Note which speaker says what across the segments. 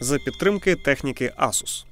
Speaker 1: за підтримки техніки Asus.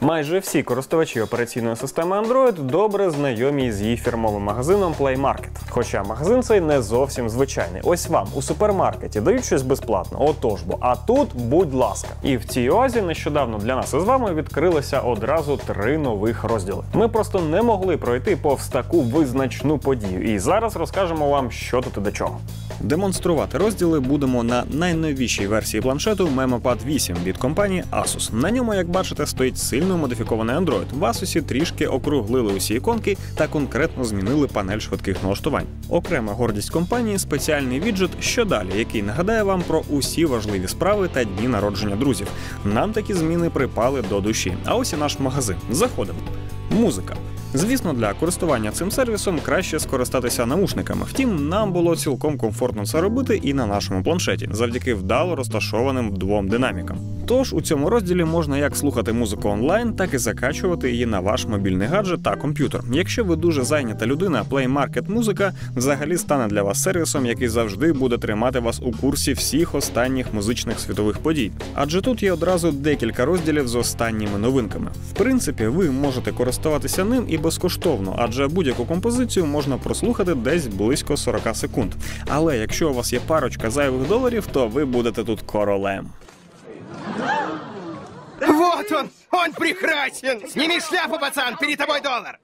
Speaker 2: Майже всі користувачі операційної системи Android добре знайомі з її фірмовим магазином Play Market. Хоча магазин цей не зовсім звичайний. Ось вам у супермаркеті дають щось безплатно. Отож бо, а тут будь ласка. І в цій оазі нещодавно для нас із вами відкрилися одразу три нових розділи. Ми просто не могли пройти повз таку визначну подію. І зараз розкажемо вам, що тут і до чого.
Speaker 1: Демонструвати розділи будемо на найновішій версії планшету MemoPad 8 від компанії Asus. На ньому, як бачите, стоїть сильно модифікований Android. В Asus трішки округлили усі іконки та конкретно змінили панель швидких налаштувань. Окрема гордість компанії спеціальний віджит що далі, який нагадає вам про усі важливі справи та дні народження друзів. Нам такі зміни припали до душі. А ось і наш магазин. Заходимо. Музика. Звісно, для користування цим сервісом краще скористатися наушниками. Втім, нам було цілком комфортно це робити і на нашому планшеті, завдяки вдало розташованим двом динамікам. Тож у цьому розділі можна як слухати музику онлайн, так і закачувати її на ваш мобільний гаджет та комп'ютер. Якщо ви дуже зайнята людина, Play Market музика взагалі стане для вас сервісом, який завжди буде тримати вас у курсі всіх останніх музичних світових подій. Адже тут є одразу декілька розділів з останніми новинками. В принципі, ви можете користуватися ним і безкоштовно, адже будь-яку композицію можна прослухати десь близько 40 секунд. Але якщо у вас є парочка зайвих доларів, то ви будете тут королем.
Speaker 3: Вот он! Он прекрасен! Сними шляпу, пацан! Перед тобой доллар!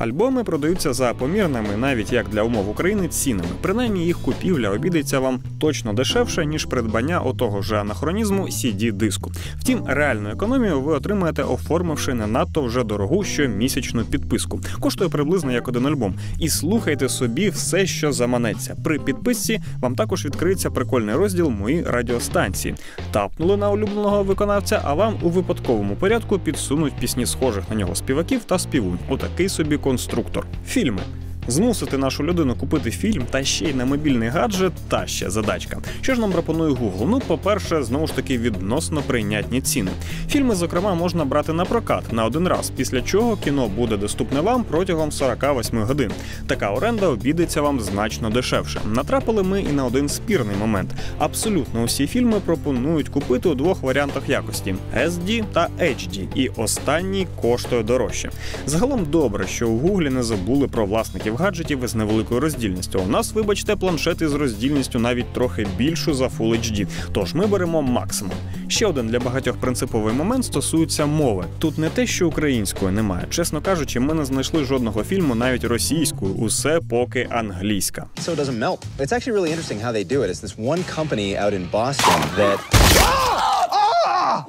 Speaker 1: Альбоми продаються за помірними, навіть як для умов України, цінами. Принаймні їх купівля обійдеться вам точно дешевше, ніж придбання отого ж анахронізму cd диску. Втім, реальну економію ви отримаєте, оформивши не надто вже дорогу щомісячну підписку. Коштує приблизно як один альбом. І слухайте собі все, що заманеться. При підписці вам також відкриється прикольний розділ Мої радіостанції. Тапнули на улюбленого виконавця, а вам у випадковому порядку підсунуть пісні схожих на нього співаків та співунь. Отакий собі конструктор. Фільми. Змусити нашу людину купити фільм та ще й на мобільний гаджет та ще задачка. Що ж нам пропонує Google? Ну, по-перше, знову ж таки відносно прийнятні ціни. Фільми, зокрема, можна брати на прокат на один раз, після чого кіно буде доступне вам протягом 48 годин. Така оренда обійдеться вам значно дешевше. Натрапили ми і на один спірний момент. Абсолютно усі фільми пропонують купити у двох варіантах якості: SD та HD, і останній коштує дорожче. Загалом добре, що у Google не забули про власників гаджетів із невеликою роздільністю. У нас, вибачте, планшети з роздільністю навіть трохи більшу за Full HD. Тож ми беремо максимум. Ще один для багатьох принциповий момент стосується мови. Тут не те, що української немає. Чесно кажучи, ми не знайшли жодного фільму навіть російською. Усе поки англійська.
Speaker 4: so it doesn't melt. It's actually really interesting how they do it. It's this one company out in Boston that.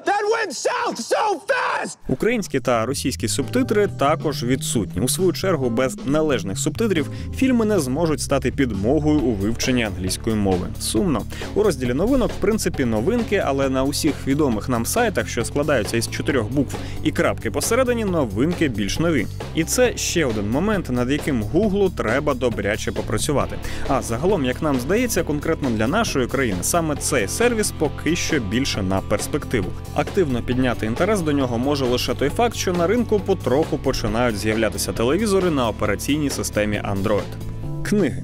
Speaker 4: That went south so fast!
Speaker 1: Українські та російські субтитри також відсутні. У свою чергу, без належних субтитрів фільми не зможуть стати підмогою у вивченні англійської мови. Сумно у розділі новинок, в принципі, новинки, але на усіх відомих нам сайтах, що складаються із чотирьох букв і крапки посередині, новинки більш нові. І це ще один момент, над яким Гуглу треба добряче попрацювати. А загалом, як нам здається, конкретно для нашої країни саме цей сервіс поки що більше на перспективу. Активно підняти інтерес до нього може лише той факт, що на ринку потроху починають з'являтися телевізори на операційній системі Android. Книги.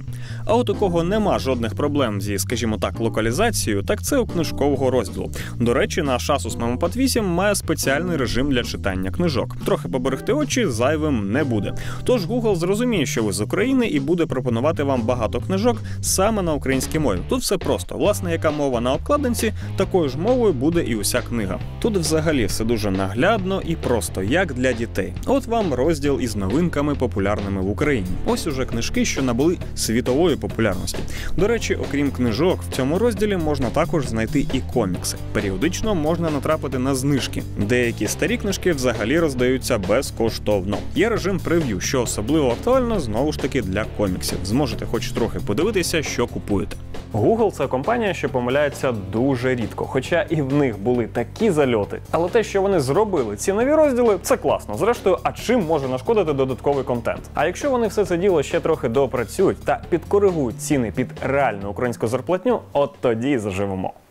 Speaker 1: А от у кого нема жодних проблем зі, скажімо так, локалізацією, так це у книжкового розділу. До речі, наш Asus MemoPad 8 має спеціальний режим для читання книжок. Трохи поберегти очі зайвим не буде. Тож Google зрозуміє, що ви з України, і буде пропонувати вам багато книжок саме на українській мові. Тут все просто. Власне, яка мова на обкладинці, такою ж мовою буде і уся книга. Тут взагалі все дуже наглядно і просто, як для дітей. От вам розділ із новинками популярними в Україні. Ось уже книжки, що набули світової популярності. До речі, окрім книжок, в цьому розділі можна також знайти і комікси. Періодично можна натрапити на знижки. Деякі старі книжки взагалі роздаються безкоштовно. Є режим прев'ю, що особливо актуально знову ж таки для коміксів. Зможете хоч трохи подивитися, що купуєте.
Speaker 2: Google це компанія, що помиляється дуже рідко, хоча і в них були такі зальоти. Але те, що вони зробили ці нові розділи, це класно. Зрештою, а чим може нашкодити додатковий контент? А якщо вони все це діло ще трохи доопрацюють та підкоригують ціни під реальну українську зарплатню, от тоді заживемо.